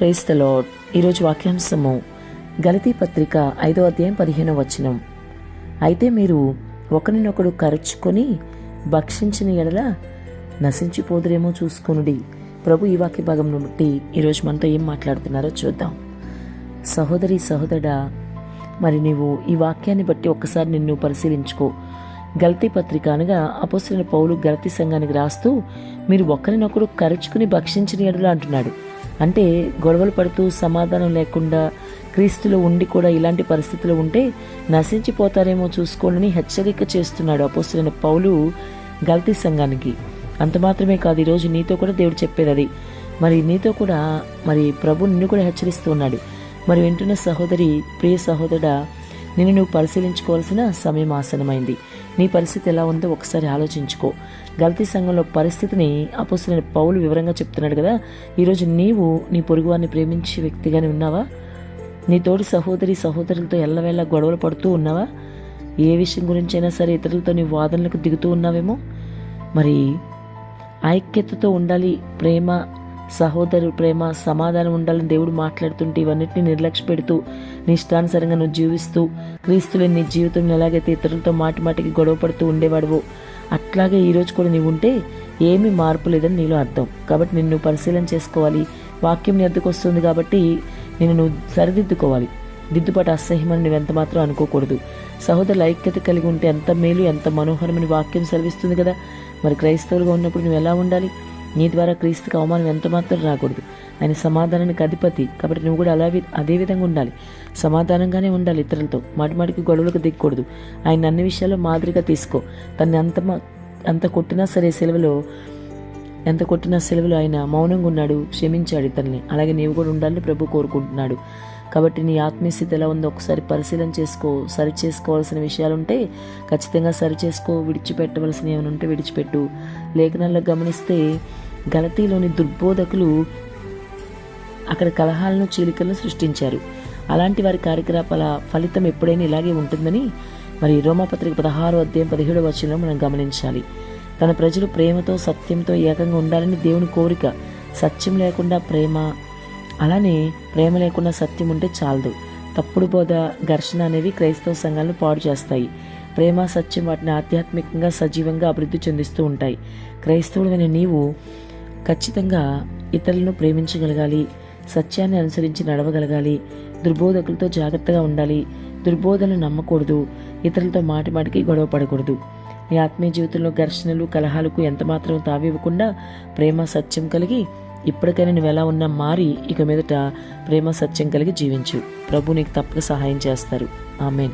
Praise the lord ఈరోజు వాక్యాంశము గలతీ పత్రిక ఐదో అధ్యాయం పదిహేను వచనం. అయితే మీరు ఒకరినొకడు కరుచుకొని భక్షించిన ఎడల నశించిపోదురేమో చూసుకొనుడి. ప్రభు ఈ వాక్య భాగంను బట్టి ఈరోజు మనతో ఏం మాట్లాడుతున్నారో చూద్దాం. సహోదరి సహోదరా మరి నీవు ఈ వాక్యాన్ని బట్టి ఒక్కసారి నిన్ను పరిశీలించుకో. గలతీ పత్రిక అనగా అపోసిన పౌలు గలతీ సంఘానికి రాస్తూ మీరు ఒకరినొకరు కరుచుకుని భక్షించిన ఎడలా అంటున్నాడు. అంటే గొడవలు పడుతూ సమాధానం లేకుండా క్రీస్తులో ఉండి కూడా ఇలాంటి పరిస్థితులు ఉంటే నశించిపోతారేమో చూసుకోండి హెచ్చరిక చేస్తున్నాడు అపోస్తులైన పౌలు గల్తీ సంఘానికి. అంత మాత్రమే కాదు ఈరోజు నీతో కూడా దేవుడు చెప్పేది అది. మరి నీతో కూడా మరి ప్రభు నిన్ను కూడా హెచ్చరిస్తూ ఉన్నాడు. మరి వింటున్న సహోదరి ప్రియ సహోదరుడా నిన్ను నువ్వు పరిశీలించుకోవాల్సిన సమయం ఆసనమైంది నీ పరిస్థితి ఎలా ఉందో ఒకసారి ఆలోచించుకో. గల్తీ సంఘంలో పరిస్థితిని అపోసిన పౌలు వివరంగా చెప్తున్నాడు కదా ఈరోజు నీవు నీ పొరుగువారిని ప్రేమించే వ్యక్తిగానే ఉన్నావా? నీ తోటి సహోదరి సహోదరులతో ఎల్లవేళ గొడవలు పడుతూ ఉన్నావా? ఏ విషయం గురించైనా సరే ఇతరులతో నీ వాదనలకు దిగుతూ ఉన్నావేమో? మరి ఐక్యతతో ఉండాలి ప్రేమ సహోదరు ప్రేమ సమాధానం ఉండాలని దేవుడు మాట్లాడుతుంటే ఇవన్నిటిని నిర్లక్ష్య పెడుతూ నిష్టానుసరంగా నువ్వు జీవిస్తూ క్రీస్తులు నీ జీవితంలో ఎలాగైతే ఇతరులతో మాటి మాటికి గొడవ పడుతూ ఉండేవాడువో అట్లాగే ఈరోజు కూడా నీవు ఉంటే ఏమీ మార్పు లేదని నీలో అర్థం. కాబట్టి నిన్ను పరిశీలన చేసుకోవాలి. వాక్యం నీ వస్తుంది కాబట్టి నేను నువ్వు సరిదిద్దుకోవాలి. దిద్దుబాటు అసహ్యమని నువ్వు ఎంత మాత్రం అనుకోకూడదు. సహోదరుల ఐక్యత కలిగి ఉంటే ఎంత మేలు ఎంత మనోహరమని వాక్యం సెలవిస్తుంది కదా. మరి క్రైస్తవులుగా ఉన్నప్పుడు నువ్వు ఎలా ఉండాలి? నీ ద్వారా క్రీస్తుకి అవమానం ఎంత మాత్రం రాకూడదు. ఆయన సమాధానానికి అధిపతి. కాబట్టి నువ్వు కూడా అలా అదే విధంగా ఉండాలి. సమాధానంగానే ఉండాలి ఇతరులతో. మాటిమాటికి గొడవలకు దిగకూడదు. ఆయన అన్ని విషయాల్లో మాదిరిగా తీసుకో. తన్ని అంత అంత కొట్టినా సరే సెలవులో ఎంత కొట్టినా సెలవులు ఆయన మౌనంగా ఉన్నాడు. క్షమించాడు ఇతరుల్ని అలాగే నీవు కూడా ఉండాలని ప్రభు కోరుకుంటున్నాడు. కాబట్టి నీ ఆత్మీయస్థితి ఎలా ఉందో ఒకసారి పరిశీలన చేసుకో సరి చేసుకోవాల్సిన విషయాలు ఉంటే ఖచ్చితంగా సరి చేసుకో విడిచిపెట్టవలసిన ఏమైనా ఉంటే విడిచిపెట్టు. లేఖనాల్లో గమనిస్తే గలతీలోని దుర్బోధకులు అక్కడ కలహాలను చీలికలను సృష్టించారు. అలాంటి వారి కార్యకలాపాల ఫలితం ఎప్పుడైనా ఇలాగే ఉంటుందని మరి రోమాపత్రిక పదహారు అధ్యాయం పదిహేడు వచ్చిన మనం గమనించాలి. తన ప్రజలు ప్రేమతో సత్యంతో ఏకంగా ఉండాలని దేవుని కోరిక. సత్యం లేకుండా ప్రేమ అలానే ప్రేమ లేకుండా సత్యం ఉంటే చాలదు. తప్పుడు బోధ ఘర్షణ అనేవి క్రైస్తవ సంఘాలను పాడు చేస్తాయి. ప్రేమ సత్యం వాటిని ఆధ్యాత్మికంగా సజీవంగా అభివృద్ధి చెందిస్తూ ఉంటాయి. క్రైస్తవుడైన నీవు ఖచ్చితంగా ఇతరులను ప్రేమించగలగాలి సత్యాన్ని అనుసరించి నడవగలగాలి దుర్బోధకులతో జాగ్రత్తగా ఉండాలి దుర్బోధనలు నమ్మకూడదు ఇతరులతో మాటి మాటికి గొడవ పడకూడదు. నీ ఆత్మీయ జీవితంలో ఘర్షణలు కలహాలకు ఎంతమాత్రం తావివ్వకుండా ప్రేమ సత్యం కలిగి ఇప్పటికైనా నువ్వు ఎలా ఉన్నా మారి ఇక మీదట ప్రేమ సత్యం కలిగి జీవించు. ప్రభు నీకు తప్పక సహాయం చేస్తారు. ఆమెన్.